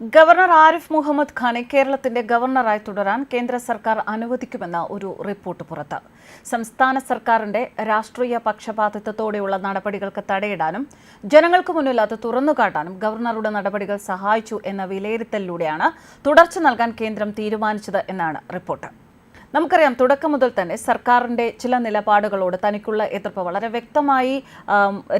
Governor Arif Muhammad ഖാനെ കേരളത്തിന്റെ ഗവർണറായി തുടരാൻ കേന്ദ്ര സർക്കാർ അനുവദിക്കുമെന്ന ഒരു റിപ്പോർട്ട് പുറത്ത്. സംസ്ഥാന സർക്കാരിന്റെ രാഷ്ട്രീയ പക്ഷപാതിത്വത്തോടെയുള്ള നടപടികൾക്ക് തടയിടാനും ജനങ്ങൾക്ക് മുന്നിൽ അത് തുറന്നുകാട്ടാനും ഗവർണറുടെ നടപടികൾ സഹായിച്ചു എന്ന വിലയിരുത്തലിലൂടെയാണ് തുടർച്ച നൽകാൻ കേന്ദ്രം തീരുമാനിച്ചത് എന്നാണ് റിപ്പോർട്ട്. നമുക്കറിയാം തുടക്കം മുതൽ തന്നെ സർക്കാരിന്റെ ചില നിലപാടുകളോട് തനിക്കുള്ള എതിർപ്പ് വളരെ വ്യക്തമായി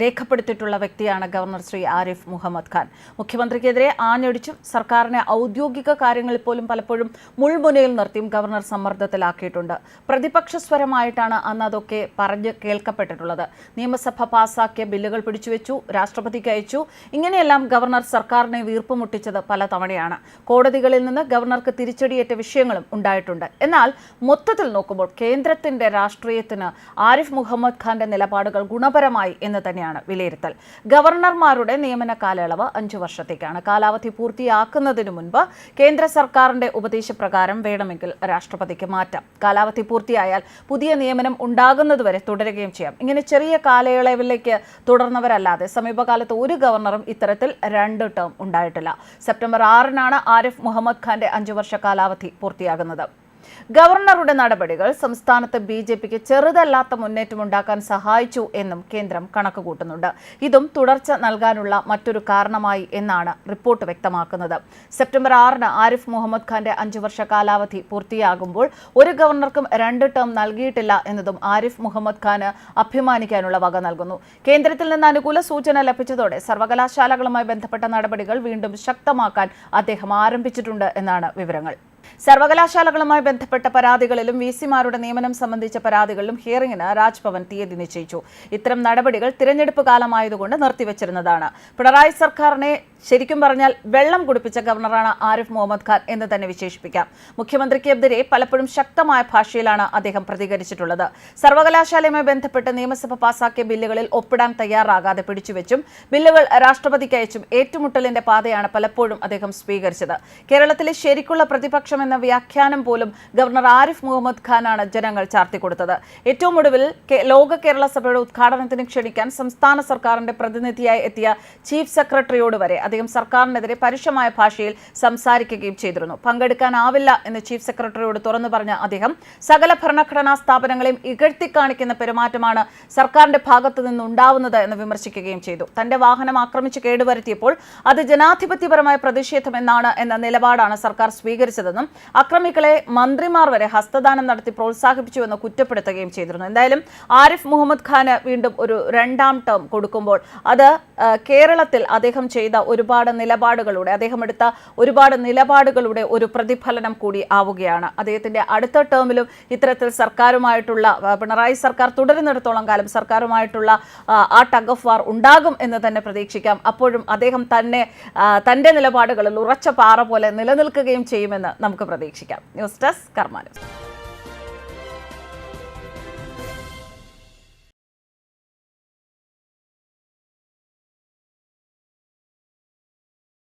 രേഖപ്പെടുത്തിയിട്ടുള്ള വ്യക്തിയാണ് ഗവർണർ ശ്രീ ആരിഫ് മുഹമ്മദ് ഖാൻ. മുഖ്യമന്ത്രിക്കെതിരെ ആഞ്ഞടിച്ചും സർക്കാരിനെ ഔദ്യോഗിക കാര്യങ്ങളിൽ പോലും പലപ്പോഴും മുൾമുനയിൽ നിർത്തിയും ഗവർണർ സമ്മർദ്ദത്തിലാക്കിയിട്ടുണ്ട്. പ്രതിപക്ഷ സ്വരമായിട്ടാണ് അന്ന് അതൊക്കെ പറഞ്ഞ് കേൾക്കപ്പെട്ടിട്ടുള്ളത്. നിയമസഭ പാസാക്കിയ ബില്ലുകൾ പിടിച്ചുവെച്ചു രാഷ്ട്രപതിക്ക് അയച്ചു. ഇങ്ങനെയെല്ലാം ഗവർണർ സർക്കാരിനെ വീർപ്പുമുട്ടിച്ചത് പല തവണയാണ് കോടതികളിൽ നിന്ന് ഗവർണർക്ക് തിരിച്ചടിയേറ്റ വിഷയങ്ങളും ഉണ്ടായിട്ടുണ്ട്. എന്നാൽ മൊത്തത്തിൽ നോക്കുമ്പോൾ കേന്ദ്രത്തിന്റെ രാഷ്ട്രീയത്തിന് ആരിഫ് മുഹമ്മദ് ഖാന്റെ നിലപാടുകൾ ഗുണപരമായി എന്ന് തന്നെയാണ് വിലയിരുത്തൽ. ഗവർണർമാരുടെ നിയമന കാലയളവ് അഞ്ചു വർഷത്തേക്കാണ്. കാലാവധി പൂർത്തിയാക്കുന്നതിന് മുൻപ് കേന്ദ്ര സർക്കാരിന്റെ ഉപദേശപ്രകാരം വേണമെങ്കിൽ രാഷ്ട്രപതിക്ക് മാറ്റാം. കാലാവധി പൂർത്തിയായാൽ പുതിയ നിയമനം ഉണ്ടാകുന്നതുവരെ തുടരുകയും ചെയ്യാം. ഇങ്ങനെ ചെറിയ കാലയളവിലേക്ക് തുടർന്നവരല്ലാതെ സമീപകാലത്ത് ഒരു ഗവർണറും ഇത്തരത്തിൽ രണ്ട് ടേം ഉണ്ടായിട്ടില്ല. സെപ്റ്റംബർ ആറിനാണ് ആരിഫ് മുഹമ്മദ് ഖാന്റെ അഞ്ചു വർഷ കാലാവധി പൂർത്തിയാകുന്നത്. ഗവർണറുടെ നടപടികൾ സംസ്ഥാനത്ത് ബി ജെ പിക്ക് ചെറുതല്ലാത്ത മുന്നേറ്റം ഉണ്ടാക്കാൻ സഹായിച്ചു എന്നും കേന്ദ്രം കണക്കുകൂട്ടുന്നുണ്ട്. ഇതും തുടർച്ച നൽകാനുള്ള മറ്റൊരു കാരണമായി എന്നാണ് റിപ്പോർട്ട് വ്യക്തമാക്കുന്നത്. സെപ്റ്റംബർ ആറിന് ആരിഫ് മുഹമ്മദ് ഖാന്റെ അഞ്ചു വർഷ കാലാവധി പൂർത്തിയാകുമ്പോൾ ഒരു ഗവർണർക്കും രണ്ട് ടേം നൽകിയിട്ടില്ല എന്നതും ആരിഫ് മുഹമ്മദ് ഖാന് അഭിമാനിക്കാനുള്ള വക നൽകുന്നു. കേന്ദ്രത്തിൽ നിന്ന് അനുകൂല സൂചന ലഭിച്ചതോടെ സർവകലാശാലകളുമായി ബന്ധപ്പെട്ട നടപടികൾ വീണ്ടും ശക്തമാക്കാൻ അദ്ദേഹം ആരംഭിച്ചിട്ടുണ്ട് എന്നാണ് വിവരങ്ങൾ. സർവകലാശാലകളുമായി ബന്ധപ്പെട്ട പരാതികളിലും വി സിമാരുടെ നിയമനം സംബന്ധിച്ച പരാതികളിലും ഹിയറിംഗിന് രാജ്ഭവൻ തീയതി നിശ്ചയിച്ചു. ഇത്തരം നടപടികൾ തിരഞ്ഞെടുപ്പ് കാലമായതുകൊണ്ട് നിർത്തിവച്ചിരുന്നതാണ്. പിണറായി സർക്കാരിനെ ശരിക്കും പറഞ്ഞാൽ വെള്ളം കുടിപ്പിച്ച ഗവർണറാണ് ആരിഫ് മുഹമ്മദ് ഖാൻ എന്ന് തന്നെ വിശേഷിപ്പിക്കാം. മുഖ്യമന്ത്രിക്കെതിരെ പലപ്പോഴും ശക്തമായ ഭാഷയിലാണ് അദ്ദേഹം പ്രതികരിച്ചിട്ടുള്ളത്. സർവകലാശാലയുമായി ബന്ധപ്പെട്ട് നിയമസഭ പാസാക്കിയ ബില്ലുകളിൽ ഒപ്പിടാൻ തയ്യാറാകാതെ പിടിച്ചുവെച്ചും ബില്ലുകൾ രാഷ്ട്രപതിക്ക് അയച്ചും ഏറ്റുമുട്ടലിന്റെ പാതയാണ് പലപ്പോഴും അദ്ദേഹം സ്വീകരിച്ചത്. കേരളത്തിലെ ശരിക്കുള്ള പ്രതിപക്ഷം എന്ന വ്യാഖ്യാനം പോലും ഗവർണർ ആരിഫ് മുഹമ്മദ് ഖാനാണ് ജനങ്ങൾ ചാർത്തിക്കൊടുത്തത്. ഏറ്റവും ഒടുവിൽ ലോക കേരള സഭയുടെ ഉദ്ഘാടനത്തിന് ക്ഷണിക്കാൻ സംസ്ഥാന സർക്കാരിന്റെ പ്രതിനിധിയായി എത്തിയ ചീഫ് സെക്രട്ടറിയോട് വരെ അദ്ദേഹം സർക്കാരിനെതിരെ പരുഷമായ ഭാഷയിൽ സംസാരിക്കുകയും ചെയ്തിരുന്നു. പങ്കെടുക്കാനാവില്ല എന്ന് ചീഫ് സെക്രട്ടറിയോട് തുറന്നു പറഞ്ഞ അദ്ദേഹം സകല ഭരണഘടനാ സ്ഥാപനങ്ങളെയും ഇകഴ്ത്തി കാണിക്കുന്ന പെരുമാറ്റമാണ് സർക്കാരിന്റെ ഭാഗത്തു നിന്നുണ്ടാവുന്നത് എന്ന് വിമർശിക്കുകയും ചെയ്തു. തന്റെ വാഹനം ആക്രമിച്ച് കേടുവരുത്തിയപ്പോൾ അത് ജനാധിപത്യപരമായ പ്രതിഷേധമെന്നാണ് എന്ന നിലപാടാണ് സർക്കാർ സ്വീകരിച്ചതെന്നും അക്രമികളെ മന്ത്രിമാർ വരെ ഹസ്തദാനം നടത്തി പ്രോത്സാഹിപ്പിച്ചുവെന്ന് കുറ്റപ്പെടുത്തുകയും ചെയ്തിരുന്നു. എന്തായാലും ആരിഫ് മുഹമ്മദ് ഖാന് വീണ്ടും ഒരു രണ്ടാം ടേം കൊടുക്കുമ്പോൾ അത് കേരളത്തിൽ അദ്ദേഹം ചെയ്ത ഒരുപാട് നിലപാടുകളുടെ അദ്ദേഹം എടുത്ത ഒരുപാട് നിലപാടുകളുടെ ഒരു പ്രതിഫലനം കൂടി ആവുകയാണ്. അദ്ദേഹത്തിന്റെ അടുത്ത ടേമിലും ഇത്തരത്തിൽ സർക്കാരുമായിട്ടുള്ള പിണറായി സർക്കാർ തുടരുന്നിടത്തോളം കാലം സർക്കാരുമായിട്ടുള്ള ആ, ടഗ് ഓഫ് വാർ ഉണ്ടാകും എന്ന് തന്നെ പ്രതീക്ഷിക്കാം. അപ്പോഴും അദ്ദേഹം തന്നെ തന്റെ നിലപാടുകളിൽ ഉറച്ച പാറ പോലെ നിലനിൽക്കുകയും ചെയ്യുമെന്ന് നമുക്ക് പ്രതീക്ഷിക്കാം. News desk കർമാനം